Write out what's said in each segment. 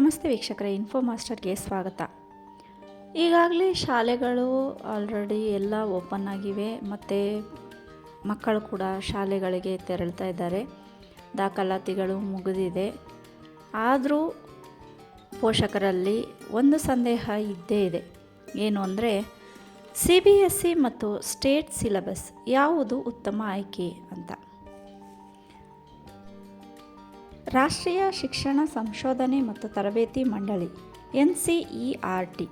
ನಮಸ್ತೆ ವೀಕ್ಷಕರೇ ಇನ್ಫೋ ಮಾಸ್ಟರ್ಗೆ ಸ್ವಾಗತ. ಈಗಾಗಲೇ ಶಾಲೆಗಳು ಆಲ್ರೆಡಿ ಎಲ್ಲ ಓಪನ್ ಆಗಿವೆ, ಮತ್ತು ಮಕ್ಕಳು ಕೂಡ ಶಾಲೆಗಳಿಗೆ ತೆರಳ್ತಾ ಇದ್ದಾರೆ. ದಾಖಲಾತಿಗಳು ಮುಗಿದಿದೆ. ಆದರೂ ಪೋಷಕರಲ್ಲಿ ಒಂದು ಸಂದೇಹ ಇದ್ದೇ ಇದೆ. ಏನು ಅಂದರೆ ಸಿ ಬಿ ಎಸ್ ಸಿ ಮತ್ತು ಸ್ಟೇಟ್ ಸಿಲೆಬಸ್ ಯಾವುದು ಉತ್ತಮ ಆಯ್ಕೆ ಅಂತ. ರಾಷ್ಟ್ರೀಯ ಶಿಕ್ಷಣ ಸಂಶೋಧನೆ ಮತ್ತು ತರಬೇತಿ ಮಂಡಳಿ, N C E R T,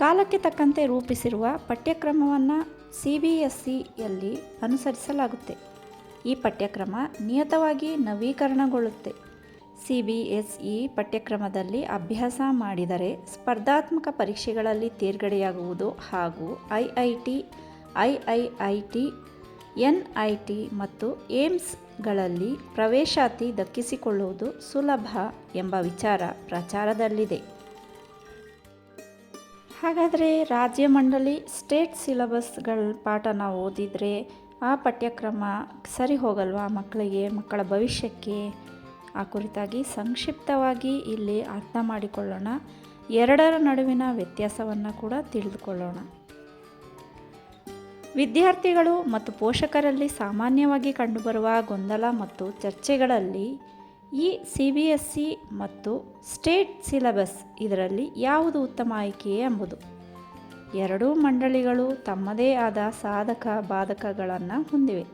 ಕಾಲಕ್ಕೆ ತಕ್ಕಂತೆ ರೂಪಿಸಿರುವ ಪಠ್ಯಕ್ರಮವನ್ನು ಸಿ ಬಿ ಎಸ್ ಸಿಯಲ್ಲಿ ಅನುಸರಿಸಲಾಗುತ್ತೆ. ಈ ಪಠ್ಯಕ್ರಮ ನಿಯತವಾಗಿ ನವೀಕರಣಗೊಳ್ಳುತ್ತೆ. ಸಿ ಬಿ ಎಸ್ ಇ ಪಠ್ಯಕ್ರಮದಲ್ಲಿ ಅಭ್ಯಾಸ ಮಾಡಿದರೆ ಸ್ಪರ್ಧಾತ್ಮಕ ಪರೀಕ್ಷೆಗಳಲ್ಲಿ ತೇರ್ಗಡೆಯಾಗುವುದು ಹಾಗೂ I I T, I I I T N I T ಮತ್ತು ಏಮ್ಸ್ಗಳಲ್ಲಿ ಪ್ರವೇಶಾತಿ ದಕ್ಕಿಸಿಕೊಳ್ಳುವುದು ಸುಲಭ ಎಂಬ ವಿಚಾರ ಪ್ರಚಾರದಲ್ಲಿದೆ. ಹಾಗಾದರೆ ರಾಜ್ಯ ಮಂಡಳಿ ಸ್ಟೇಟ್ ಸಿಲಬಸ್ಗಳ ಪಾಠ ನಾವು ಓದಿದರೆ ಆ ಪಠ್ಯಕ್ರಮ ಸರಿ ಹೋಗಲ್ವಾ ಮಕ್ಕಳಿಗೆ, ಮಕ್ಕಳ ಭವಿಷ್ಯಕ್ಕೆ? ಆ ಕುರಿತಾಗಿ ಸಂಕ್ಷಿಪ್ತವಾಗಿ ಇಲ್ಲಿ ಅರ್ಥ ಮಾಡಿಕೊಳ್ಳೋಣ. ಎರಡರ ನಡುವಿನ ವ್ಯತ್ಯಾಸವನ್ನು ಕೂಡ ತಿಳಿದುಕೊಳ್ಳೋಣ. ವಿದ್ಯಾರ್ಥಿಗಳು ಮತ್ತು ಪೋಷಕರಲ್ಲಿ ಸಾಮಾನ್ಯವಾಗಿ ಕಂಡುಬರುವ ಗೊಂದಲ ಮತ್ತು ಚರ್ಚೆಗಳಲ್ಲಿ ಈ ಸಿ ಬಿ ಎಸ್ ಸಿ ಮತ್ತು ಸ್ಟೇಟ್ ಸಿಲೆಬಸ್ ಇದರಲ್ಲಿ ಯಾವುದು ಉತ್ತಮ ಆಯ್ಕೆ ಎಂಬುದು. ಎರಡೂ ಮಂಡಳಿಗಳು ತಮ್ಮದೇ ಆದ ಸಾಧಕ ಬಾಧಕಗಳನ್ನು ಹೊಂದಿವೆ.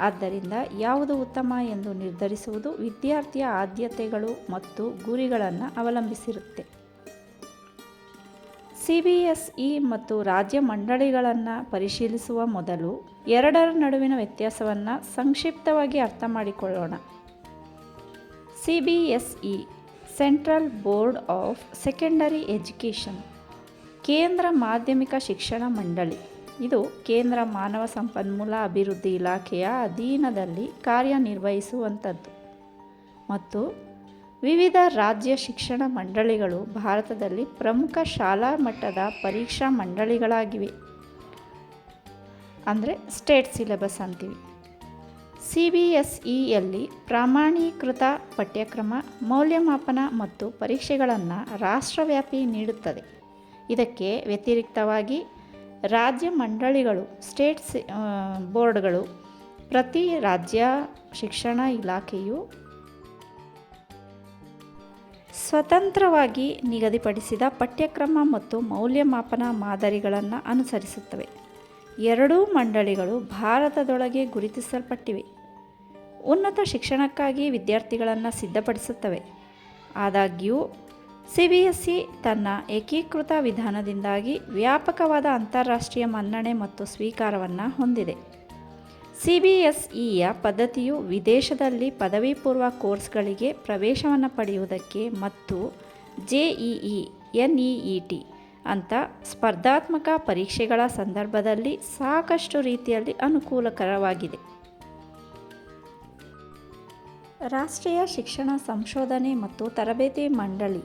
ಆದ್ದರಿಂದ ಯಾವುದು ಉತ್ತಮ ಎಂದು ನಿರ್ಧರಿಸುವುದು ವಿದ್ಯಾರ್ಥಿಯ ಆದ್ಯತೆಗಳು ಮತ್ತು ಗುರಿಗಳನ್ನು ಅವಲಂಬಿಸಿರುತ್ತೆ. ಸಿ ಬಿ ಎಸ್ ಇ ಮತ್ತು ರಾಜ್ಯ ಮಂಡಳಿಗಳನ್ನು ಪರಿಶೀಲಿಸುವ ಮೊದಲು ಎರಡರ ನಡುವಿನ ವ್ಯತ್ಯಾಸವನ್ನು ಸಂಕ್ಷಿಪ್ತವಾಗಿ ಅರ್ಥ ಮಾಡಿಕೊಳ್ಳೋಣ. C B S E, central board of secondary education, ಕೇಂದ್ರ ಮಾಧ್ಯಮಿಕ ಶಿಕ್ಷಣ ಮಂಡಳಿ. ಇದು ಕೇಂದ್ರ ಮಾನವ ಸಂಪನ್ಮೂಲ ಅಭಿವೃದ್ಧಿ ಇಲಾಖೆಯ ಅಧೀನದಲ್ಲಿ ಕಾರ್ಯನಿರ್ವಹಿಸುವಂಥದ್ದು ಮತ್ತು ವಿವಿಧ ರಾಜ್ಯ ಶಿಕ್ಷಣ ಮಂಡಳಿಗಳು ಭಾರತದಲ್ಲಿ ಪ್ರಮುಖ ಶಾಲಾ ಮಟ್ಟದ ಪರೀಕ್ಷಾ ಮಂಡಳಿಗಳಾಗಿವೆ. ಅಂದರೆ ಸ್ಟೇಟ್ ಸಿಲೆಬಸ್ ಅಂತೀವಿ. ಸಿ ಬಿ ಎಸ್ ಇಯಲ್ಲಿ ಪ್ರಾಮಾಣೀಕೃತ ಪಠ್ಯಕ್ರಮ, ಮೌಲ್ಯಮಾಪನ ಮತ್ತು ಪರೀಕ್ಷೆಗಳನ್ನು ರಾಷ್ಟ್ರವ್ಯಾಪಿ ನೀಡುತ್ತದೆ. ಇದಕ್ಕೆ ವ್ಯತಿರಿಕ್ತವಾಗಿ ರಾಜ್ಯ ಮಂಡಳಿಗಳು ಸ್ಟೇಟ್ ಸಿ ಬೋರ್ಡ್ಗಳು ಪ್ರತಿ ರಾಜ್ಯ ಶಿಕ್ಷಣ ಇಲಾಖೆಯು ಸ್ವತಂತ್ರವಾಗಿ ನಿಗದಿಪಡಿಸಿದ ಪಠ್ಯಕ್ರಮ ಮತ್ತು ಮೌಲ್ಯಮಾಪನ ಮಾದರಿಗಳನ್ನು ಅನುಸರಿಸುತ್ತವೆ. ಎರಡೂ ಮಂಡಳಿಗಳು ಭಾರತದೊಳಗೆ ಗುರುತಿಸಲ್ಪಟ್ಟಿವೆ. ಉನ್ನತ ಶಿಕ್ಷಣಕ್ಕಾಗಿ ವಿದ್ಯಾರ್ಥಿಗಳನ್ನು ಸಿದ್ಧಪಡಿಸುತ್ತವೆ. ಆದಾಗ್ಯೂ, ಸಿ ಬಿ ಎಸ್ ಸಿ ತನ್ನ ಏಕೀಕೃತ ವಿಧಾನದಿಂದಾಗಿ ವ್ಯಾಪಕವಾದ ಅಂತಾರಾಷ್ಟ್ರೀಯ ಮನ್ನಣೆ ಮತ್ತು ಸ್ವೀಕಾರವನ್ನು ಹೊಂದಿದೆ. ಸಿ ಬಿ ಎಸ್ ಇಯ ಪದ್ಧತಿಯು ವಿದೇಶದಲ್ಲಿ ಪದವಿ ಪೂರ್ವ ಕೋರ್ಸ್ಗಳಿಗೆ ಪ್ರವೇಶವನ್ನು ಪಡೆಯುವುದಕ್ಕೆ ಮತ್ತು J E E, N E E T ಅಂತ ಸ್ಪರ್ಧಾತ್ಮಕ ಪರೀಕ್ಷೆಗಳ ಸಂದರ್ಭದಲ್ಲಿ ಸಾಕಷ್ಟು ರೀತಿಯಲ್ಲಿ ಅನುಕೂಲಕರವಾಗಿದೆ. ರಾಷ್ಟ್ರೀಯ ಶಿಕ್ಷಣ ಸಂಶೋಧನೆ ಮತ್ತು ತರಬೇತಿ ಮಂಡಳಿ,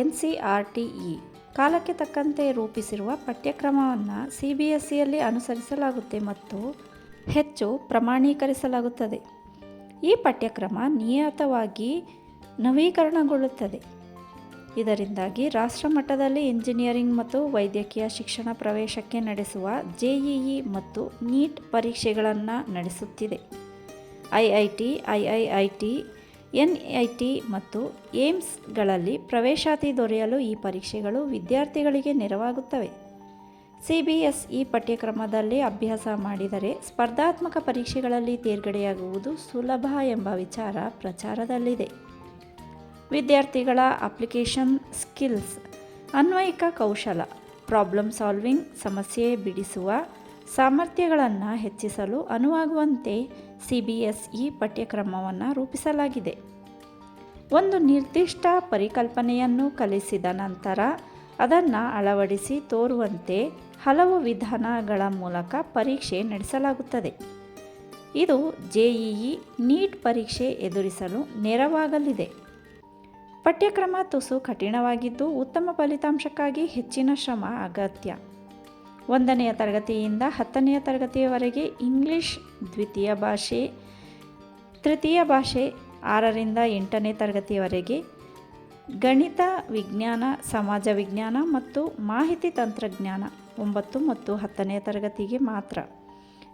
N C R T E, ಕಾಲಕ್ಕೆ ತಕ್ಕಂತೆ ರೂಪಿಸಿರುವ ಪಠ್ಯಕ್ರಮವನ್ನು ಸಿ ಬಿ ಎಸ್ ಸಿಯಲ್ಲಿ ಅನುಸರಿಸಲಾಗುತ್ತೆ ಮತ್ತು ಹೆಚ್ಚು ಪ್ರಮಾಣೀಕರಿಸಲಾಗುತ್ತದೆ. ಈ ಪಠ್ಯಕ್ರಮ ನಿಯತವಾಗಿ ನವೀಕರಣಗೊಳ್ಳುತ್ತದೆ. ಇದರಿಂದಾಗಿ ರಾಷ್ಟ್ರಮಟ್ಟದಲ್ಲಿ ಇಂಜಿನಿಯರಿಂಗ್ ಮತ್ತು ವೈದ್ಯಕೀಯ ಶಿಕ್ಷಣ ಪ್ರವೇಶಕ್ಕೆ ನಡೆಸುವ ಜೆಇಇ ಮತ್ತು ನೀಟ್ ಪರೀಕ್ಷೆಗಳನ್ನು ನಡೆಸುತ್ತಿದೆ. I I T, I I I T, N I T ಮತ್ತು ಏಮ್ಸ್ಗಳಲ್ಲಿ ಪ್ರವೇಶಾತಿ ದೊರೆಯಲು ಈ ಪರೀಕ್ಷೆಗಳು ವಿದ್ಯಾರ್ಥಿಗಳಿಗೆ ನೆರವಾಗುತ್ತವೆ. ಸಿ ಪಠ್ಯಕ್ರಮದಲ್ಲಿ ಅಭ್ಯಾಸ ಮಾಡಿದರೆ ಸ್ಪರ್ಧಾತ್ಮಕ ಪರೀಕ್ಷೆಗಳಲ್ಲಿ ತೇರ್ಗಡೆಯಾಗುವುದು ಸುಲಭ ಎಂಬ ವಿಚಾರ ಪ್ರಚಾರದಲ್ಲಿದೆ. ವಿದ್ಯಾರ್ಥಿಗಳ ಅಪ್ಲಿಕೇಶನ್ ಸ್ಕಿಲ್ಸ್, ಅನ್ವಯಿಕ ಕೌಶಲ, ಪ್ರಾಬ್ಲಮ್ ಸಾಲ್ವಿಂಗ್, ಸಮಸ್ಯೆ ಬಿಡಿಸುವ ಸಾಮರ್ಥ್ಯಗಳನ್ನು ಹೆಚ್ಚಿಸಲು ಅನುವಾಗುವಂತೆ ಸಿ ಬಿ ಎಸ್ ಇ ಪಠ್ಯಕ್ರಮವನ್ನು ರೂಪಿಸಲಾಗಿದೆ. ಒಂದು ನಿರ್ದಿಷ್ಟ ಪರಿಕಲ್ಪನೆಯನ್ನು ಕಲಿಸಿದ ನಂತರ ಅದನ್ನು ಅಳವಡಿಸಿ ತೋರುವಂತೆ ಹಲವು ವಿಧಾನಗಳ ಮೂಲಕ ಪರೀಕ್ಷೆ ನಡೆಸಲಾಗುತ್ತದೆ. ಇದು ಜೆಇಇ ನೀಟ್ ಪರೀಕ್ಷೆ ಎದುರಿಸಲು ನೆರವಾಗಲಿದೆ. ಪಠ್ಯಕ್ರಮ ತುಸು ಕಠಿಣವಾಗಿದ್ದು ಉತ್ತಮ ಫಲಿತಾಂಶಕ್ಕಾಗಿ ಹೆಚ್ಚಿನ ಶ್ರಮ ಅಗತ್ಯ. ಒಂದನೆಯ ತರಗತಿಯಿಂದ ಹತ್ತನೆಯ ತರಗತಿಯವರೆಗೆ ಇಂಗ್ಲಿಷ್, ದ್ವಿತೀಯ ಭಾಷೆ, ತೃತೀಯ ಭಾಷೆ, ಆರರಿಂದ ಎಂಟನೇ ತರಗತಿಯವರೆಗೆ ಗಣಿತ ವಿಜ್ಞಾನ, ಸಮಾಜ ವಿಜ್ಞಾನ ಮತ್ತು ಮಾಹಿತಿ ತಂತ್ರಜ್ಞಾನ ಒಂಬತ್ತು ಮತ್ತು ಹತ್ತನೇ ತರಗತಿಗೆ ಮಾತ್ರ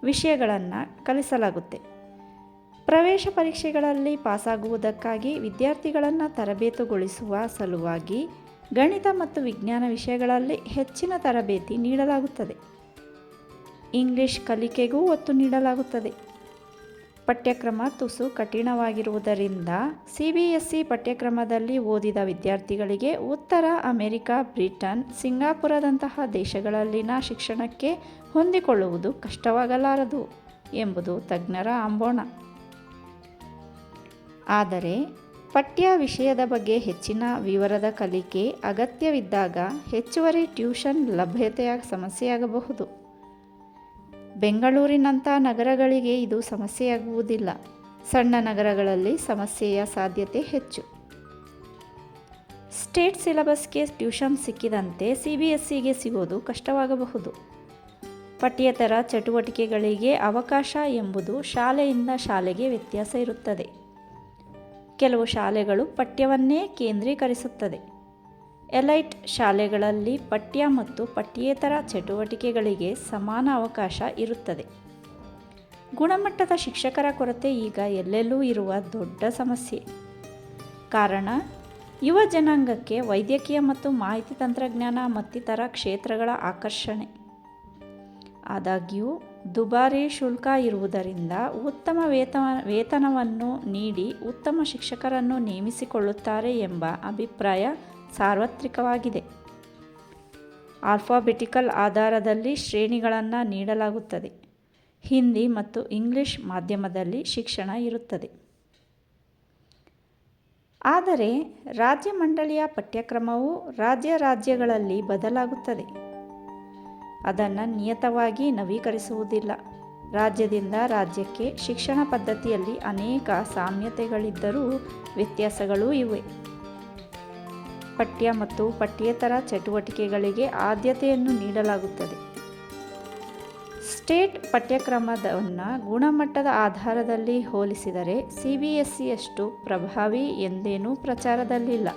ವಿಷಯಗಳನ್ನು ಕಲಿಸಲಾಗುತ್ತೆ. ಪ್ರವೇಶ ಪರೀಕ್ಷೆಗಳಲ್ಲಿ ಪಾಸಾಗುವುದಕ್ಕಾಗಿ ವಿದ್ಯಾರ್ಥಿಗಳನ್ನು ತರಬೇತುಗೊಳಿಸುವ ಸಲುವಾಗಿ ಗಣಿತ ಮತ್ತು ವಿಜ್ಞಾನ ವಿಷಯಗಳಲ್ಲಿ ಹೆಚ್ಚಿನ ತರಬೇತಿ ನೀಡಲಾಗುತ್ತದೆ. ಇಂಗ್ಲಿಷ್ ಕಲಿಕೆಗೂ ಒತ್ತು ನೀಡಲಾಗುತ್ತದೆ. ಪಠ್ಯಕ್ರಮ ತುಸು ಕಠಿಣವಾಗಿರುವುದರಿಂದ ಸಿ ಬಿ ಎಸ್ ಇ ಪಠ್ಯಕ್ರಮದಲ್ಲಿ ಓದಿದ ವಿದ್ಯಾರ್ಥಿಗಳಿಗೆ ಉತ್ತರ ಅಮೆರಿಕ, ಬ್ರಿಟನ್, ಸಿಂಗಾಪುರದಂತಹ ದೇಶಗಳಲ್ಲಿನ ಶಿಕ್ಷಣಕ್ಕೆ ಹೊಂದಿಕೊಳ್ಳುವುದು ಕಷ್ಟವಾಗಲಾರದು ಎಂಬುದು ತಜ್ಞರ ಅಂಬೋಣ ಆದರೆ ಪಠ್ಯ ವಿಷಯದ ಬಗ್ಗೆ ಹೆಚ್ಚಿನ ವಿವರದ ಕಲಿಕೆ ಅಗತ್ಯವಿದ್ದಾಗ ಹೆಚ್ಚುವರಿ ಟ್ಯೂಷನ್ ಲಭ್ಯತೆಯ ಸಮಸ್ಯೆಯಾಗಬಹುದು. ಬೆಂಗಳೂರಿನಂಥ ನಗರಗಳಿಗೆ ಇದು ಸಮಸ್ಯೆಯಾಗುವುದಿಲ್ಲ. ಸಣ್ಣ ನಗರಗಳಲ್ಲಿ ಸಮಸ್ಯೆಯ ಸಾಧ್ಯತೆ ಹೆಚ್ಚು. ಸ್ಟೇಟ್ ಸಿಲೆಬಸ್ಗೆ ಟ್ಯೂಷನ್ ಸಿಕ್ಕಿದಂತೆ ಸಿ ಬಿ ಎಸ್ ಸಿಗೆ ಸಿಗೋದು ಕಷ್ಟವಾಗಬಹುದು. ಪಠ್ಯೇತರ ಚಟುವಟಿಕೆಗಳಿಗೆ ಅವಕಾಶ ಎಂಬುದು ಶಾಲೆಯಿಂದ ಶಾಲೆಗೆ ವ್ಯತ್ಯಾಸ ಇರುತ್ತದೆ. ಕೆಲವು ಶಾಲೆಗಳು ಪಠ್ಯವನ್ನೇ ಕೇಂದ್ರೀಕರಿಸುತ್ತದೆ. ಎಲೈಟ್ ಶಾಲೆಗಳಲ್ಲಿ ಪಠ್ಯ ಮತ್ತು ಪಠ್ಯೇತರ ಚಟುವಟಿಕೆಗಳಿಗೆ ಸಮಾನ ಅವಕಾಶ ಇರುತ್ತದೆ. ಗುಣಮಟ್ಟದ ಶಿಕ್ಷಕರ ಕೊರತೆ ಈಗ ಎಲ್ಲೆಲ್ಲೂ ಇರುವ ದೊಡ್ಡ ಸಮಸ್ಯೆ. ಕಾರಣ, ಯುವ ಜನಾಂಗಕ್ಕೆ ವೈದ್ಯಕೀಯ ಮತ್ತು ಮಾಹಿತಿ ತಂತ್ರಜ್ಞಾನ ಮತ್ತಿತರ ಕ್ಷೇತ್ರಗಳ ಆಕರ್ಷಣೆ. ಆದಾಗ್ಯೂ, ದುಬಾರಿ ಶುಲ್ಕ ಇರುವುದರಿಂದ ಉತ್ತಮ ವೇತನ, ವೇತನವನ್ನು ನೀಡಿ ಉತ್ತಮ ಶಿಕ್ಷಕರನ್ನು ನೇಮಿಸಿಕೊಳ್ಳುತ್ತಾರೆ ಎಂಬ ಅಭಿಪ್ರಾಯ ಸಾರ್ವತ್ರಿಕವಾಗಿದೆ. ಆಲ್ಫಾಬೆಟಿಕಲ್ ಆಧಾರದಲ್ಲಿ ಶ್ರೇಣಿಗಳನ್ನು ನೀಡಲಾಗುತ್ತದೆ. ಹಿಂದಿ ಮತ್ತು ಇಂಗ್ಲಿಷ್ ಮಾಧ್ಯಮದಲ್ಲಿ ಶಿಕ್ಷಣ ಇರುತ್ತದೆ. ಆದರೆ ರಾಜ್ಯ ಮಂಡಳಿಯ ಪಠ್ಯಕ್ರಮವು ರಾಜ್ಯ ರಾಜ್ಯಗಳಲ್ಲಿ ಬದಲಾಗುತ್ತದೆ. ಅದನ್ನು ನಿಯತವಾಗಿ ನವೀಕರಿಸುವುದಿಲ್ಲ. ರಾಜ್ಯದಿಂದ ರಾಜ್ಯಕ್ಕೆ ಶಿಕ್ಷಣ ಪದ್ಧತಿಯಲ್ಲಿ ಅನೇಕ ಸಾಮ್ಯತೆಗಳಿದ್ದರೂ ವ್ಯತ್ಯಾಸಗಳೂ ಇವೆ. ಪಠ್ಯ ಮತ್ತು ಪಠ್ಯೇತರ ಚಟುವಟಿಕೆಗಳಿಗೆ ಆದ್ಯತೆಯನ್ನು ನೀಡಲಾಗುತ್ತದೆ. ಸ್ಟೇಟ್ ಪಠ್ಯಕ್ರಮವನ್ನು ಗುಣಮಟ್ಟದ ಆಧಾರದಲ್ಲಿ ಹೋಲಿಸಿದರೆ ಸಿ ಬಿ ಎಸ್ ಸಿಯಷ್ಟು ಪ್ರಭಾವಿ ಎಂದೇನೂ ಪ್ರಚಾರದಲ್ಲಿಲ್ಲ.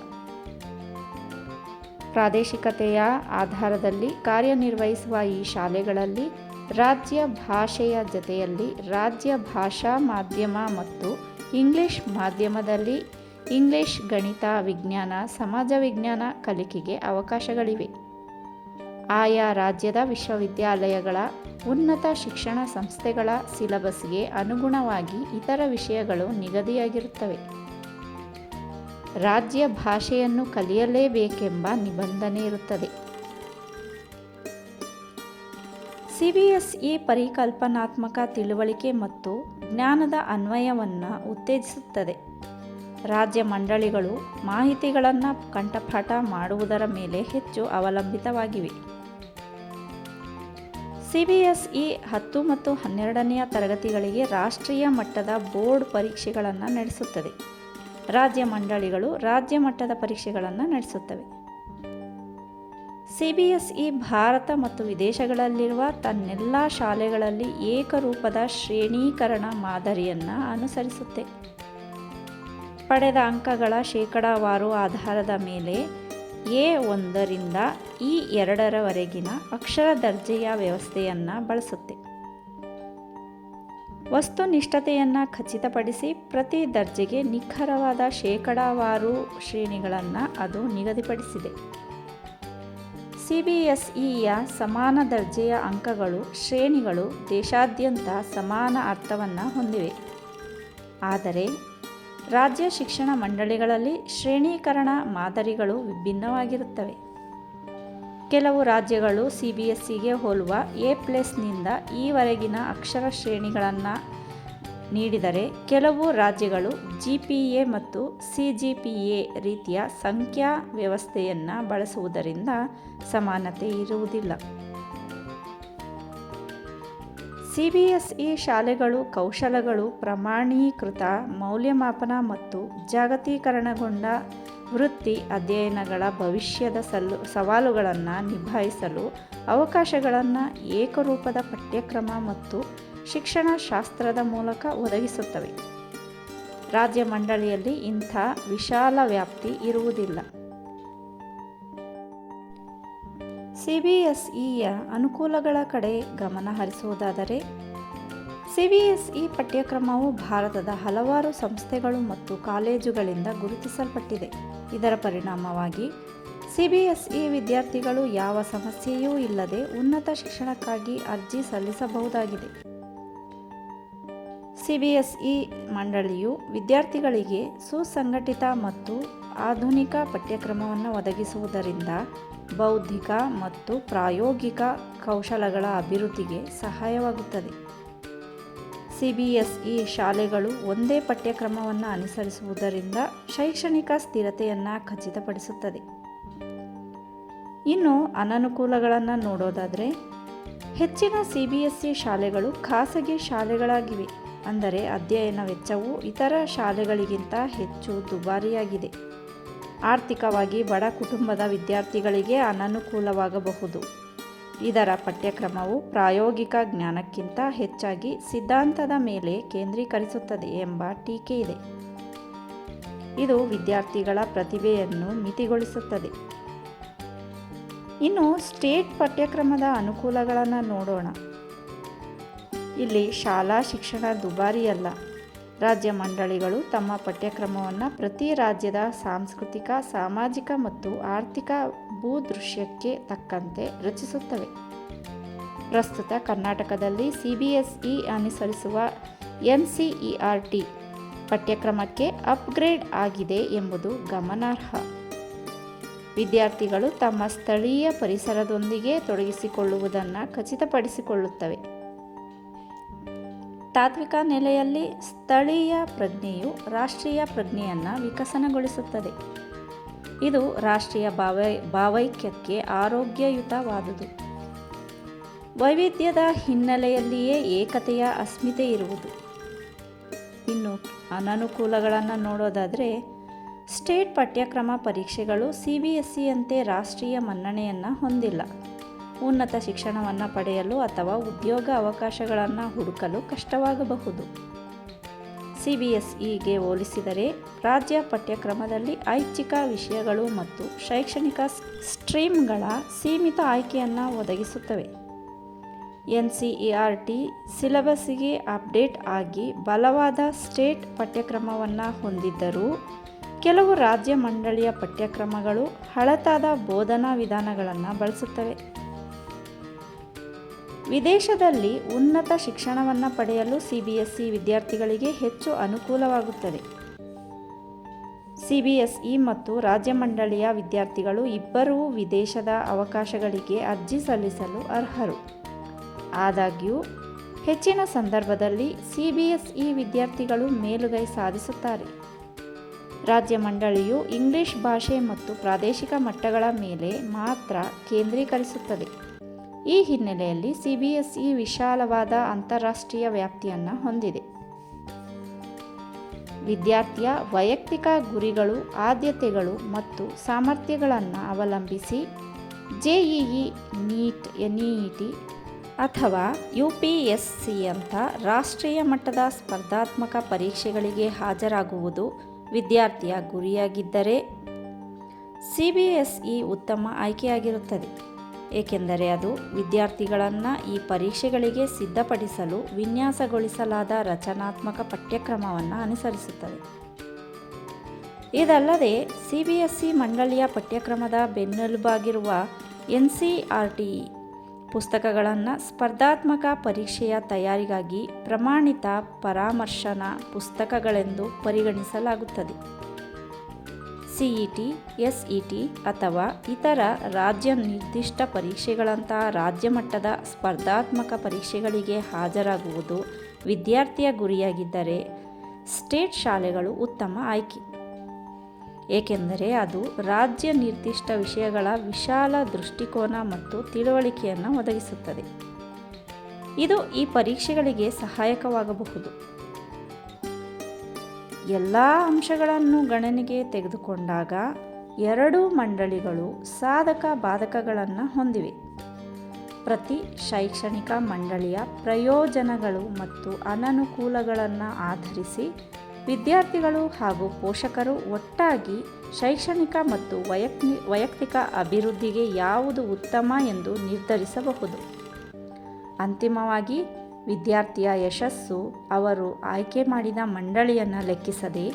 ಪ್ರಾದೇಶಿಕತೆಯ ಆಧಾರದಲ್ಲಿ ಕಾರ್ಯನಿರ್ವಹಿಸುವ ಈ ಶಾಲೆಗಳಲ್ಲಿ ರಾಜ್ಯ ಭಾಷೆಯ ಜತೆಯಲ್ಲಿ ರಾಜ್ಯ ಭಾಷಾ ಮಾಧ್ಯಮ ಮತ್ತು ಇಂಗ್ಲಿಷ್ ಮಾಧ್ಯಮದಲ್ಲಿ ಇಂಗ್ಲಿಷ್ ಗಣಿತ ವಿಜ್ಞಾನ, ಸಮಾಜ ವಿಜ್ಞಾನ ಕಲಿಕೆಗೆ ಅವಕಾಶಗಳಿವೆ. ಆಯಾ ರಾಜ್ಯದ ವಿಶ್ವವಿದ್ಯಾಲಯಗಳ ಉನ್ನತ ಶಿಕ್ಷಣ ಸಂಸ್ಥೆಗಳ ಸಿಲಬಸ್ಗೆ ಅನುಗುಣವಾಗಿ ಇತರ ವಿಷಯಗಳು ನಿಗದಿಯಾಗಿರುತ್ತವೆ. ರಾಜ್ಯ ಭಾಷೆಯನ್ನು ಕಲಿಯಲೇಬೇಕೆಂಬ ನಿಬಂಧನೆ ಇರುತ್ತದೆ. ಸಿಬಿಎಸ್ಇ ಪರಿಕಲ್ಪನಾತ್ಮಕ ತಿಳುವಳಿಕೆ ಮತ್ತು ಜ್ಞಾನದ ಅನ್ವಯವನ್ನು ಉತ್ತೇಜಿಸುತ್ತದೆ. ರಾಜ್ಯ ಮಂಡಳಿಗಳು ಮಾಹಿತಿಗಳನ್ನು ಕಂಠಪಾಠ ಮಾಡುವುದರ ಮೇಲೆ ಹೆಚ್ಚು ಅವಲಂಬಿತವಾಗಿವೆ. ಸಿಬಿಎಸ್ಇ ಹತ್ತು ಮತ್ತು ಹನ್ನೆರಡನೆಯ ತರಗತಿಗಳಿಗೆ ರಾಷ್ಟ್ರೀಯ ಮಟ್ಟದ ಬೋರ್ಡ್ ಪರೀಕ್ಷೆಗಳನ್ನು ನಡೆಸುತ್ತದೆ. ರಾಜ್ಯ ಮಂಡಳಿಗಳು ರಾಜ್ಯ ಮಟ್ಟದ ಪರೀಕ್ಷೆಗಳನ್ನು ನಡೆಸುತ್ತವೆ. ಸಿಬಿಎಸ್ಇ ಭಾರತ ಮತ್ತು ವಿದೇಶಗಳಲ್ಲಿರುವ ತನ್ನೆಲ್ಲ ಶಾಲೆಗಳಲ್ಲಿ ಏಕರೂಪದ ಶ್ರೇಣೀಕರಣ ಮಾದರಿಯನ್ನು ಅನುಸರಿಸುತ್ತೆ. ಪಡೆದ ಅಂಕಗಳ ಶೇಕಡಾವಾರು ಆಧಾರದ ಮೇಲೆ ಎ ಒಂದರಿಂದ ಇ ಎರಡರವರೆಗಿನ ಅಕ್ಷರ ದರ್ಜೆಯ ವ್ಯವಸ್ಥೆಯನ್ನು ಬಳಸುತ್ತೆ. ವಸ್ತುನಿಷ್ಠತೆಯನ್ನು ಖಚಿತಪಡಿಸಿ ಪ್ರತಿ ದರ್ಜೆಗೆ ನಿಖರವಾದ ಶೇಕಡಾವಾರು ಶ್ರೇಣಿಗಳನ್ನು ಅದು ನಿಗದಿಪಡಿಸಿದೆ. ಸಿ ಬಿ ಎಸ್ ಇಯ ಸಮಾನ ದರ್ಜೆಯ ಅಂಕಗಳು ಶ್ರೇಣಿಗಳು ದೇಶಾದ್ಯಂತ ಸಮಾನ ಅರ್ಥವನ್ನು ಹೊಂದಿವೆ. ಆದರೆ ರಾಜ್ಯ ಶಿಕ್ಷಣ ಮಂಡಳಿಗಳಲ್ಲಿ ಶ್ರೇಣೀಕರಣ ಮಾದರಿಗಳು ವಿಭಿನ್ನವಾಗಿರುತ್ತವೆ. ಕೆಲವು ರಾಜ್ಯಗಳು ಸಿ ಬಿ ಎಸ್ ಸಿಗೆ ಹೋಲುವ ಎ ಪ್ಲಸ್ನಿಂದ ಈವರೆಗಿನ ಅಕ್ಷರ ಶ್ರೇಣಿಗಳನ್ನು ನೀಡಿದರೆ ಕೆಲವು ರಾಜ್ಯಗಳು ಜಿ ಪಿ ಎ ಮತ್ತು ಸಿ ಜಿ ಪಿ ಎ ರೀತಿಯ ಸಂಖ್ಯಾ ವ್ಯವಸ್ಥೆಯನ್ನು ಬಳಸುವುದರಿಂದ ಸಮಾನತೆ ಇರುವುದಿಲ್ಲ. ಸಿಬಿಎಸ್ಇ ಶಾಲೆಗಳು ಕೌಶಲಗಳು ಪ್ರಮಾಣೀಕೃತ, ಮೌಲ್ಯಮಾಪನ ಮತ್ತು ಜಾಗತೀಕರಣಗೊಂಡ ವೃತ್ತಿ ಅಧ್ಯಯನಗಳ ಭವಿಷ್ಯದ ಸಲ್ಲು, ಸವಾಲುಗಳನ್ನು ನಿಭಾಯಿಸಲು ಅವಕಾಶಗಳನ್ನು ಏಕರೂಪದ ಪಠ್ಯಕ್ರಮ ಮತ್ತು ಶಿಕ್ಷಣ ಶಾಸ್ತ್ರದ ಮೂಲಕ ಒದಗಿಸುತ್ತವೆ. ರಾಜ್ಯ ಮಂಡಳಿಯಲ್ಲಿ ಇಂಥ ವಿಶಾಲ ವ್ಯಾಪ್ತಿ ಇರುವುದಿಲ್ಲ. ಸಿಬಿಎಸ್ಇಯ ಅನುಕೂಲಗಳ ಕಡೆ ಗಮನ ಹರಿಸುವುದಾದರೆ ಸಿಬಿಎಸ್ಇ ಪಠ್ಯಕ್ರಮವು ಭಾರತದ ಹಲವಾರು ಸಂಸ್ಥೆಗಳು ಮತ್ತು ಕಾಲೇಜುಗಳಿಂದ ಗುರುತಿಸಲ್ಪಟ್ಟಿದೆ. ಇದರ ಪರಿಣಾಮವಾಗಿ ಸಿಬಿಎಸ್ಇ ವಿದ್ಯಾರ್ಥಿಗಳು ಯಾವ ಸಮಸ್ಯೆಯೂ ಇಲ್ಲದೆ ಉನ್ನತ ಶಿಕ್ಷಣಕ್ಕಾಗಿ ಅರ್ಜಿ ಸಲ್ಲಿಸಬಹುದಾಗಿದೆ. ಸಿಬಿಎಸ್ಇ ಮಂಡಳಿಯು ವಿದ್ಯಾರ್ಥಿಗಳಿಗೆ ಸುಸಂಘಟಿತ ಮತ್ತು ಆಧುನಿಕ ಪಠ್ಯಕ್ರಮವನ್ನು ಒದಗಿಸುವುದರಿಂದ ಬೌದ್ಧಿಕ ಮತ್ತು ಪ್ರಾಯೋಗಿಕ ಕೌಶಲಗಳ ಅಭಿವೃದ್ಧಿಗೆ ಸಹಾಯವಾಗುತ್ತದೆ. ಸಿಬಿಎಸ್ಇ ಶಾಲೆಗಳು ಒಂದೇ ಪಠ್ಯಕ್ರಮವನ್ನು ಅನುಸರಿಸುವುದರಿಂದ ಶೈಕ್ಷಣಿಕ ಸ್ಥಿರತೆಯನ್ನು ಖಚಿತಪಡಿಸುತ್ತದೆ. ಇನ್ನು ಅನನುಕೂಲಗಳನ್ನು ನೋಡೋದಾದರೆ, ಹೆಚ್ಚಿನ ಸಿ ಬಿ ಎಸ್ ಇ ಶಾಲೆಗಳು ಖಾಸಗಿ ಶಾಲೆಗಳಾಗಿವೆ. ಅಂದರೆ ಅಧ್ಯಯನ ವೆಚ್ಚವು ಇತರ ಶಾಲೆಗಳಿಗಿಂತ ಹೆಚ್ಚು ದುಬಾರಿಯಾಗಿದೆ. ಆರ್ಥಿಕವಾಗಿ ಬಡ ಕುಟುಂಬದ ವಿದ್ಯಾರ್ಥಿಗಳಿಗೆ ಅನನುಕೂಲವಾಗಬಹುದು. ಇದರ ಪಠ್ಯಕ್ರಮವು ಪ್ರಾಯೋಗಿಕ ಜ್ಞಾನಕ್ಕಿಂತ ಹೆಚ್ಚಾಗಿ ಸಿದ್ಧಾಂತದ ಮೇಲೆ ಕೇಂದ್ರೀಕರಿಸುತ್ತದೆ ಎಂಬ ಟೀಕೆ ಇದೆ. ಇದು ವಿದ್ಯಾರ್ಥಿಗಳ ಪ್ರತಿಭೆಯನ್ನು ಮಿತಿಗೊಳಿಸುತ್ತದೆ. ಇನ್ನು ಸ್ಟೇಟ್ ಪಠ್ಯಕ್ರಮದ ಅನುಕೂಲಗಳನ್ನು ನೋಡೋಣ. ಇಲ್ಲಿ ಶಾಲಾ ಶಿಕ್ಷಣ ದುಬಾರಿಯಲ್ಲ. ರಾಜ್ಯ ಮಂಡಳಿಗಳು ತಮ್ಮ ಪಠ್ಯಕ್ರಮವನ್ನು ಪ್ರತಿ ರಾಜ್ಯದ ಸಾಂಸ್ಕೃತಿಕ, ಸಾಮಾಜಿಕ ಮತ್ತು ಆರ್ಥಿಕ ಭೂದೃಶ್ಯಕ್ಕೆ ತಕ್ಕಂತೆ ರಚಿಸುತ್ತವೆ. ಪ್ರಸ್ತುತ ಕರ್ನಾಟಕದಲ್ಲಿ ಸಿ ಬಿ ಎಸ್ ಇ ಅನುಸರಿಸುವ N C E R T ಪಠ್ಯಕ್ರಮಕ್ಕೆ upgrade ಆಗಿದೆ ಎಂಬುದು ಗಮನಾರ್ಹ. ವಿದ್ಯಾರ್ಥಿಗಳು ತಮ್ಮ ಸ್ಥಳೀಯ ಪರಿಸರದೊಂದಿಗೆ ತೊಡಗಿಸಿಕೊಳ್ಳುವುದನ್ನು ಖಚಿತಪಡಿಸಿಕೊಳ್ಳುತ್ತವೆ. ತಾತ್ವಿಕ ನೆಲೆಯಲ್ಲಿ ಸ್ಥಳೀಯ ಪ್ರಜ್ಞೆಯು ರಾಷ್ಟ್ರೀಯ ಪ್ರಜ್ಞೆಯನ್ನು ವಿಕಸನಗೊಳಿಸುತ್ತದೆ. ಇದು ರಾಷ್ಟ್ರೀಯ ಭಾವೈ, ಭಾವೈಕ್ಯಕ್ಕೆ ಆರೋಗ್ಯಯುತವಾದುದು. ವೈವಿಧ್ಯದ ಹಿನ್ನೆಲೆಯಲ್ಲಿಯೇ ಏಕತೆಯ ಅಸ್ಮಿತೆ ಇರುವುದು. ಇನ್ನು ಅನನುಕೂಲಗಳನ್ನು ನೋಡೋದಾದರೆ, ಸ್ಟೇಟ್ ಪಠ್ಯಕ್ರಮ ಪರೀಕ್ಷೆಗಳು ಸಿ ಬಿ ಎಸ್ ಸಿಯಂತೆ ರಾಷ್ಟ್ರೀಯ ಮನ್ನಣೆಯನ್ನು ಹೊಂದಿಲ್ಲ. ಉನ್ನತ ಶಿಕ್ಷಣವನ್ನು ಪಡೆಯಲು ಅಥವಾ ಉದ್ಯೋಗ ಅವಕಾಶಗಳನ್ನು ಹುಡುಕಲು ಕಷ್ಟವಾಗಬಹುದು. ಸಿ ಬಿ ಎಸ್ ಇಗೆ ಹೋಲಿಸಿದರೆ ರಾಜ್ಯ ಪಠ್ಯಕ್ರಮದಲ್ಲಿ ಐಚ್ಛಿಕ ವಿಷಯಗಳು ಮತ್ತು ಶೈಕ್ಷಣಿಕ ಸ್ಟ್ರೀಮ್ಗಳ ಸೀಮಿತ ಆಯ್ಕೆಯನ್ನು ಒದಗಿಸುತ್ತವೆ. N C E R T ಸಿಲೆಬಸ್ಸಿಗೆ update ಆಗಿ ಬಲವಾದ ಸ್ಟೇಟ್ ಪಠ್ಯಕ್ರಮವನ್ನು ಹೊಂದಿದ್ದರೂ ಕೆಲವು ರಾಜ್ಯ ಮಂಡಳಿಯ ಪಠ್ಯಕ್ರಮಗಳು ಹಳತಾದ ಬೋಧನಾ ವಿಧಾನಗಳನ್ನು ಬಳಸುತ್ತವೆ. ವಿದೇಶದಲ್ಲಿ ಉನ್ನತ ಶಿಕ್ಷಣವನ್ನು ಪಡೆಯಲು ಸಿ ಬಿ ಎಸ್ ಇ ವಿದ್ಯಾರ್ಥಿಗಳಿಗೆ ಹೆಚ್ಚು ಅನುಕೂಲವಾಗುತ್ತದೆ. ಸಿ ಬಿ ಎಸ್ ಇ ಮತ್ತು ರಾಜ್ಯ ಮಂಡಳಿಯ ವಿದ್ಯಾರ್ಥಿಗಳು ಇಬ್ಬರೂ ವಿದೇಶದ ಅವಕಾಶಗಳಿಗೆ ಅರ್ಜಿ ಸಲ್ಲಿಸಲು ಅರ್ಹರು. ಆದಾಗ್ಯೂ, ಹೆಚ್ಚಿನ ಸಂದರ್ಭದಲ್ಲಿ ಸಿ ಬಿ ಎಸ್ ಇ ವಿದ್ಯಾರ್ಥಿಗಳು ಮೇಲುಗೈ ಸಾಧಿಸುತ್ತಾರೆ. ರಾಜ್ಯ ಮಂಡಳಿಯು ಇಂಗ್ಲಿಷ್ ಭಾಷೆ ಮತ್ತು ಪ್ರಾದೇಶಿಕ ಮಟ್ಟಗಳ ಮೇಲೆ ಮಾತ್ರ ಕೇಂದ್ರೀಕರಿಸುತ್ತದೆ. ಈ ಹಿನ್ನೆಲೆಯಲ್ಲಿ ಸಿ ವಿಶಾಲವಾದ ಅಂತಾರಾಷ್ಟ್ರೀಯ ವ್ಯಾಪ್ತಿಯನ್ನು ಹೊಂದಿದೆ. ವಿದ್ಯಾರ್ಥಿಯ ವೈಯಕ್ತಿಕ ಗುರಿಗಳು, ಆದ್ಯತೆಗಳು ಮತ್ತು ಸಾಮರ್ಥ್ಯಗಳನ್ನು ಅವಲಂಬಿಸಿ ಜೆಇಇ ನೀಟ್, ಎನ್ಇಇಟಿ ಅಥವಾ ಯು ಪಿ ಎಸ್ ಸಿಯಂಥ ರಾಷ್ಟ್ರೀಯ ಮಟ್ಟದ ಸ್ಪರ್ಧಾತ್ಮಕ ಪರೀಕ್ಷೆಗಳಿಗೆ ಹಾಜರಾಗುವುದು ವಿದ್ಯಾರ್ಥಿಯ ಗುರಿಯಾಗಿದ್ದರೆ ಸಿ ಬಿ ಎಸ್ ಇ ಉತ್ತಮ ಆಯ್ಕೆಯಾಗಿರುತ್ತದೆ. ಏಕೆಂದರೆ ಅದು ವಿದ್ಯಾರ್ಥಿಗಳನ್ನು ಈ ಪರೀಕ್ಷೆಗಳಿಗೆ ಸಿದ್ಧಪಡಿಸಲು ವಿನ್ಯಾಸಗೊಳಿಸಲಾದ ರಚನಾತ್ಮಕ ಪಠ್ಯಕ್ರಮವನ್ನು ಅನುಸರಿಸುತ್ತದೆ. ಇದಲ್ಲದೆ ಸಿ ಬಿ ಎಸ್ ಸಿ ಮಂಡಳಿಯ ಪಠ್ಯಕ್ರಮದ ಬೆನ್ನೆಲುಬಾಗಿರುವ ಎನ್ ಸಿ ಆರ್ ಟಿ ಪುಸ್ತಕಗಳನ್ನು ಸ್ಪರ್ಧಾತ್ಮಕ ಪರೀಕ್ಷೆಯ ತಯಾರಿಗಾಗಿ ಪ್ರಮಾಣಿತ ಪರಾಮರ್ಶನ ಪುಸ್ತಕಗಳೆಂದು ಪರಿಗಣಿಸಲಾಗುತ್ತದೆ. ಸಿಇಟಿ ಎಸ್ಇಟಿ ಅಥವಾ ಇತರ ರಾಜ್ಯ ನಿರ್ದಿಷ್ಟ ಪರೀಕ್ಷೆಗಳಂತಹ ರಾಜ್ಯ ಮಟ್ಟದ ಸ್ಪರ್ಧಾತ್ಮಕ ಪರೀಕ್ಷೆಗಳಿಗೆ ಹಾಜರಾಗುವುದು ವಿದ್ಯಾರ್ಥಿಯ ಗುರಿಯಾಗಿದ್ದರೆ ಸ್ಟೇಟ್ ಶಾಲೆಗಳು ಉತ್ತಮ ಆಯ್ಕೆ. ಏಕೆಂದರೆ ಅದು ರಾಜ್ಯ ನಿರ್ದಿಷ್ಟ ವಿಷಯಗಳ ವಿಶಾಲ ದೃಷ್ಟಿಕೋನ ಮತ್ತು ತಿಳುವಳಿಕೆಯನ್ನು ಒದಗಿಸುತ್ತದೆ. ಇದು ಈ ಪರೀಕ್ಷೆಗಳಿಗೆ ಸಹಾಯಕವಾಗಬಹುದು. ಎಲ್ಲ ಅಂಶಗಳನ್ನು ಗಣನೆಗೆ ತೆಗೆದುಕೊಂಡಾಗ ಎರಡೂ ಮಂಡಳಿಗಳು ಸಾಧಕ ಬಾಧಕಗಳನ್ನು ಹೊಂದಿವೆ. ಪ್ರತಿ ಶೈಕ್ಷಣಿಕ ಮಂಡಳಿಯ ಪ್ರಯೋಜನಗಳು ಮತ್ತು ಅನನುಕೂಲಗಳನ್ನು ಆಧರಿಸಿ ವಿದ್ಯಾರ್ಥಿಗಳು ಹಾಗೂ ಪೋಷಕರು ಒಟ್ಟಾಗಿ ಶೈಕ್ಷಣಿಕ ಮತ್ತು ವೈಯಕ್ತಿ ವೈಯಕ್ತಿಕ ಅಭಿವೃದ್ಧಿಗೆ ಯಾವುದು ಉತ್ತಮ ಎಂದು ನಿರ್ಧರಿಸಬಹುದು. ಅಂತಿಮವಾಗಿ ವಿದ್ಯಾರ್ಥಿಯ ಯಶಸ್ಸು ಅವರು ಆಯ್ಕೆ ಮಾಡಿದ ಮಂಡಳಿಯನ್ನು ಲೆಕ್ಕಿಸದೆ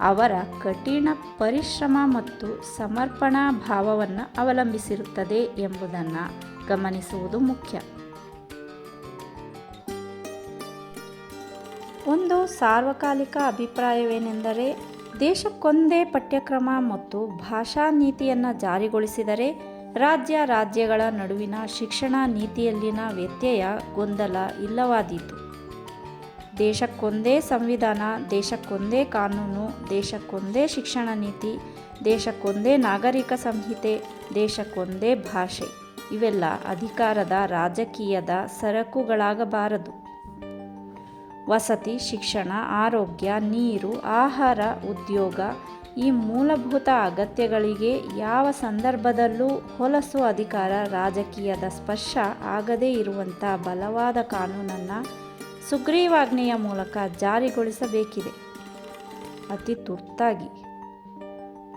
ಅವರ ಕಠಿಣ ಪರಿಶ್ರಮ ಮತ್ತು ಸಮರ್ಪಣಾ ಭಾವವನ್ನು ಅವಲಂಬಿಸಿರುತ್ತದೆ ಎಂಬುದನ್ನು ಗಮನಿಸುವುದು ಮುಖ್ಯ. ಒಂದು ಸಾರ್ವಕಾಲಿಕ ಅಭಿಪ್ರಾಯವೇನೆಂದರೆ, ದೇಶಕ್ಕೊಂದೇ ಪಠ್ಯಕ್ರಮ ಮತ್ತು ಭಾಷಾ ನೀತಿಯನ್ನು ಜಾರಿಗೊಳಿಸಿದರೆ ರಾಜ್ಯ ರಾಜ್ಯಗಳ ನಡುವಿನ ಶಿಕ್ಷಣ ನೀತಿಯಲ್ಲಿನ ವ್ಯತ್ಯಯ, ಗೊಂದಲ ಇಲ್ಲವಾದೀತು. ದೇಶಕ್ಕೊಂದೇ ಸಂವಿಧಾನ, ದೇಶಕ್ಕೊಂದೇ ಕಾನೂನು, ದೇಶಕ್ಕೊಂದೇ ಶಿಕ್ಷಣ ನೀತಿ, ದೇಶಕ್ಕೊಂದೇ ನಾಗರಿಕ ಸಂಹಿತೆ, ದೇಶಕ್ಕೊಂದೇ ಭಾಷೆ. ಇವೆಲ್ಲ ಅಧಿಕಾರದ ರಾಜಕೀಯದ ಸರಕುಗಳಾಗಬಾರದು. ವಸತಿ, ಶಿಕ್ಷಣ, ಆರೋಗ್ಯ, ನೀರು, ಆಹಾರ, ಉದ್ಯೋಗ ಈ ಮೂಲಭೂತ ಅಗತ್ಯಗಳಿಗೆ ಯಾವ ಸಂದರ್ಭದಲ್ಲೂ ಹೊಲಸು ಅಧಿಕಾರ ರಾಜಕೀಯದ ಸ್ಪರ್ಶ ಆಗದೇ ಇರುವಂಥ ಬಲವಾದ ಕಾನೂನನ್ನು ಸುಗ್ರೀವಾಜ್ಞೆಯ ಮೂಲಕ ಜಾರಿಗೊಳಿಸಬೇಕಿದೆ. ಅತಿ ತುರ್ತಾಗಿ.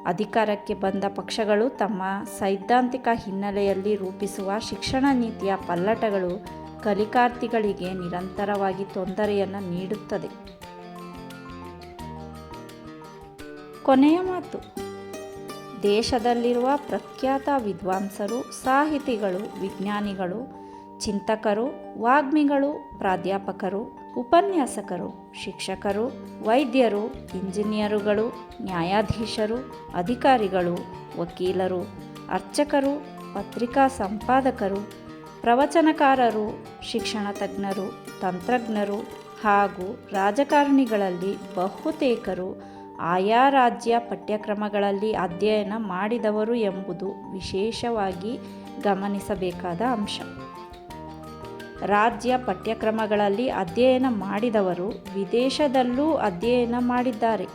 ಅಧಿಕಾರಕ್ಕೆ ಬಂದ ಪಕ್ಷಗಳು ತಮ್ಮ ಸೈದ್ಧಾಂತಿಕ ಹಿನ್ನೆಲೆಯಲ್ಲಿ ರೂಪಿಸುವ ಶಿಕ್ಷಣ ನೀತಿಯ ಪಲ್ಲಟಗಳು ಕಲಿಕಾರ್ಥಿಗಳಿಗೆ ನಿರಂತರವಾಗಿ ತೊಂದರೆಯನ್ನು ನೀಡುತ್ತದೆ. ಕೊನೆಯ ಮಾತು. ದೇಶದಲ್ಲಿರುವ ಪ್ರಖ್ಯಾತ ವಿದ್ವಾಂಸರು, ಸಾಹಿತಿಗಳು, ವಿಜ್ಞಾನಿಗಳು, ಚಿಂತಕರು, ವಾಗ್ಮಿಗಳು, ಪ್ರಾಧ್ಯಾಪಕರು, ಉಪನ್ಯಾಸಕರು, ಶಿಕ್ಷಕರು, ವೈದ್ಯರು, ಇಂಜಿನಿಯರುಗಳು, ನ್ಯಾಯಾಧೀಶರು, ಅಧಿಕಾರಿಗಳು, ವಕೀಲರು, ಅರ್ಚಕರು, ಪತ್ರಿಕಾ ಸಂಪಾದಕರು, ಪ್ರವಚನಕಾರರು, ಶಿಕ್ಷಣ ತಜ್ಞರು, ತಂತ್ರಜ್ಞರು ಹಾಗೂ ರಾಜಕಾರಣಿಗಳಲ್ಲಿ ಬಹುತೇಕರು ಆಯಾ ರಾಜ್ಯ ಪಠ್ಯಕ್ರಮಗಳಲ್ಲಿ ಅಧ್ಯಯನ ಮಾಡಿದವರು ಎಂಬುದು ವಿಶೇಷವಾಗಿ ಗಮನಿಸಬೇಕಾದ ಅಂಶ. ರಾಜ್ಯ ಪಠ್ಯಕ್ರಮಗಳಲ್ಲಿ ಅಧ್ಯಯನ ಮಾಡಿದವರು ವಿದೇಶದಲ್ಲೂ ಅಧ್ಯಯನ ಮಾಡಿದ್ದಾರೆ.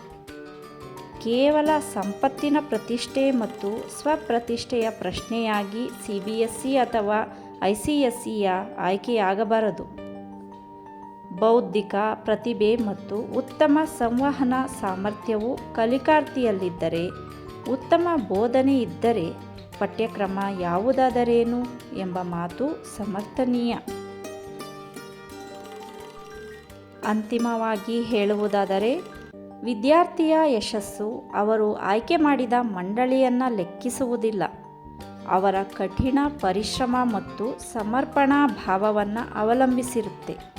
ಕೇವಲ ಸಂಪತ್ತಿನ ಪ್ರತಿಷ್ಠೆ ಮತ್ತು ಸ್ವಪ್ರತಿಷ್ಠೆಯ ಪ್ರಶ್ನೆಯಾಗಿ ಸಿ ಬಿ ಎಸ್ ಸಿ ಅಥವಾ ಐ ಸಿ ಎಸ್ ಸಿಯ ಆಯ್ಕೆಯಾಗಬಾರದು. ಬೌದ್ಧಿಕ ಪ್ರತಿಭೆ ಮತ್ತು ಉತ್ತಮ ಸಂವಹನ ಸಾಮರ್ಥ್ಯವು ಕಲಿಕಾರ್ಥಿಯಲ್ಲಿದ್ದರೆ ಉತ್ತಮ ಬೋಧನೆ ಇದ್ದರೆ ಪಠ್ಯಕ್ರಮ ಯಾವುದಾದರೇನು ಎಂಬ ಮಾತು ಸಮರ್ಥನೀಯ. ಅಂತಿಮವಾಗಿ ಹೇಳುವುದಾದರೆ, ವಿದ್ಯಾರ್ಥಿಯ ಯಶಸ್ಸು ಅವರು ಆಯ್ಕೆ ಮಾಡಿದ ಮಂಡಳಿಯನ್ನು ಲೆಕ್ಕಿಸುವುದಿಲ್ಲ. ಅವರ ಕಠಿಣ ಪರಿಶ್ರಮ ಮತ್ತು ಸಮರ್ಪಣಾ ಭಾವವನ್ನು ಅವಲಂಬಿಸಿರುತ್ತೆ.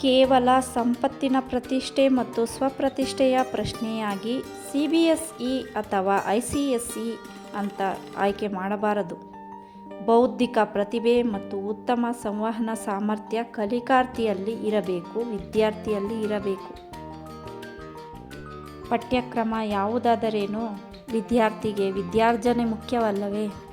ಕೇವಲ ಸಂಪತ್ತಿನ ಪ್ರತಿಷ್ಠೆ ಮತ್ತು ಸ್ವಪ್ರತಿಷ್ಠೆಯ ಪ್ರಶ್ನೆಯಾಗಿ ಸಿ ಬಿ ಎಸ್ ಇ ಅಥವಾ ಐ ಸಿ ಎಸ್ ಇ ಅಂತ ಆಯ್ಕೆ ಮಾಡಬಾರದು. ಬೌದ್ಧಿಕ ಪ್ರತಿಭೆ ಮತ್ತು ಉತ್ತಮ ಸಂವಹನ ಸಾಮರ್ಥ್ಯ ಕಲಿಕಾರ್ಥಿಯಲ್ಲಿ ಇರಬೇಕು, ವಿದ್ಯಾರ್ಥಿಯಲ್ಲಿ ಇರಬೇಕು. ಪಠ್ಯಕ್ರಮ ಯಾವುದಾದರೇನು? ವಿದ್ಯಾರ್ಥಿಗೆ ವಿದ್ಯಾರ್ಜನೆ ಮುಖ್ಯವಲ್ಲವೇ?